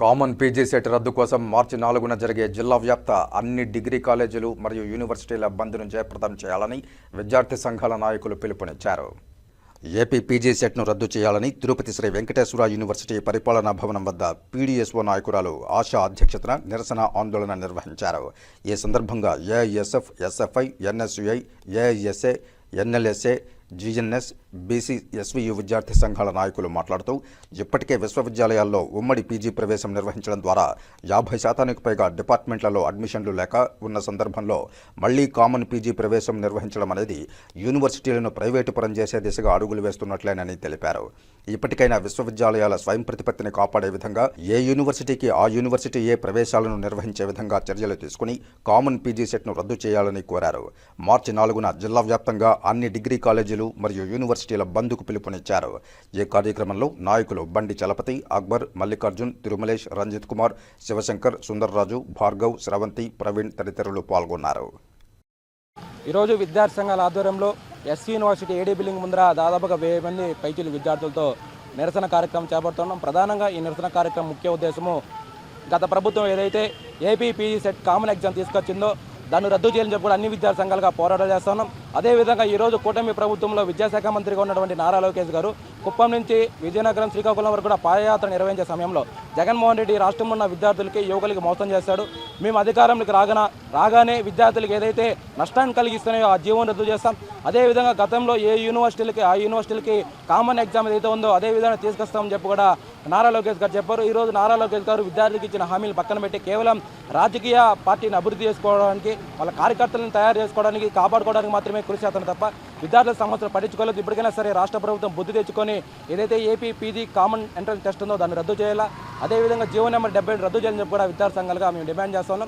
Common PG set రద్దు కోసం మార్చి నాలుగున జరిగే జిల్లా వ్యాప్త అన్ని డిగ్రీ కాలేజీలు మరియు యూనివర్సిటీల బంద్ను జయప్రదం చేయాలని విద్యార్థి సంఘాల నాయకులు పిలుపునిచ్చారు. ఏపీ పీజీ సెట్ను రద్దు చేయాలని తిరుపతి శ్రీ వెంకటేశ్వర యూనివర్సిటీ పరిపాలనా భవనం వద్ద పీడీఎస్ఓ నాయకురాలు ఆశా అధ్యక్షతన నిరసన ఆందోళన నిర్వహించారు. ఈ సందర్భంగా AISF SFI NSUI AISA NLSA GNS BC SVU విద్యార్థి సంఘాల నాయకులు మాట్లాడుతూ ఇప్పటికే విశ్వవిద్యాలయాల్లో ఉమ్మడి పీజీ ప్రవేశం నిర్వహించడం ద్వారా యాభై శాతానికి పైగా డిపార్ట్మెంట్లలో అడ్మిషన్లు లేక ఉన్న సందర్భంలో మళ్ళీ కామన్ పీజీ ప్రవేశం నిర్వహించడం అనేది యూనివర్సిటీలను ప్రైవేటు పరం చేసే దిశగా అడుగులు వేస్తున్నట్లేనని తెలిపారు. ఇప్పటికైనా విశ్వవిద్యాలయాల స్వయం ప్రతిపత్తిని కాపాడే విధంగా ఏ యూనివర్సిటీకి ఆ యూనివర్సిటీ ఏ ప్రవేశాలను నిర్వహించే విధంగా చర్యలు తీసుకుని కామన్ పీజీ సెట్ను రద్దు చేయాలని కోరారు. మార్చి నాలుగున జిల్లా వ్యాప్తంగా అన్ని డిగ్రీ కాలేజీలు మరియు యూనివర్సిటీల బంద్కు పిలుపునిచ్చారు. ఈ కార్యక్రమంలో నాయకులు బండి చలపతి అక్బర్ మల్లికార్జున్ తిరుమలేష్ రంజిత్ కుమార్ శివశంకర్ సుందర్రాజు భార్గవ్ స్రవంతి ప్రవీణ్ తదితరులు పాల్గొన్నారు. ఈరోజు విద్యార్థి సంఘాల ఆధ్వర్యంలో ఎస్సీ యూనివర్సిటీ ఏడీ బిల్డింగ్ ముందర దాదాపుగా వెయ్యి మంది పైచీలు విద్యార్థులతో నిరసన కార్యక్రమం చేపడుతున్నాం. ప్రధానంగా ఈ నిరసన కార్యక్రమం ముఖ్య ఉద్దేశము గత ప్రభుత్వం ఏదైతే AP PG set common exam తీసుకొచ్చిందో దాన్ని రద్దు చేయాలని చెప్పి కూడా అన్ని విద్యార్థి సంఘాలుగా పోరాటం చేస్తున్నాం. అదేవిధంగా ఈరోజు కూటమి ప్రభుత్వంలో విద్యాశాఖ మంత్రిగా ఉన్నటువంటి నారా లోకేష్ గారు కుప్పం నుంచి విజయనగరం శ్రీకాకుళం వరకు కూడా పాదయాత్ర నిర్వహించే సమయంలో జగన్మోహన్ రెడ్డి రాష్ట్రంలో ఉన్న విద్యార్థులకి యువకులకి మోసం చేశాడు. మేము అధికారంలోకి రాగన రాగానే విద్యార్థులకు ఏదైతే నష్టాన్ని కలిగిస్తున్నాయో ఆ జీవం రద్దు చేస్తాం. అదేవిధంగా గతంలో ఏ యూనివర్సిటీలకి ఆ యూనివర్సిటీలకి కామన్ ఎగ్జామ్ ఏదైతే ఉందో అదే విధంగా తీసుకొస్తామని చెప్పి కూడా నారా లోకేష్ గారు చెప్పారు. ఈరోజు నారా లోకేష్ గారు విద్యార్థికి ఇచ్చిన హామీలు పక్కన పెట్టి కేవలం రాజకీయ పార్టీని అభివృద్ధి చేసుకోవడానికి వాళ్ళ కార్యకర్తలను తయారు చేసుకోవడానికి కాపాడుకోవడానికి మాత్రమే కృషి చేస్తాను తప్ప విద్యార్థుల సమస్యలు పట్టించుకోలేదు. ఇప్పటికైనా సరే రాష్ట్ర ప్రభుత్వం బుద్ధి తెచ్చుకొని ఏదైతే AP PG common entrance test ఉందో దాన్ని రద్దు చేయాలా? అదేవిధంగా జీవో నెంబర్ డెబ్బై రద్దు చేయాలని చెప్పి కూడా విద్యార్థి సంఘాలుగా మేము డిమాండ్ చేస్తున్నాం.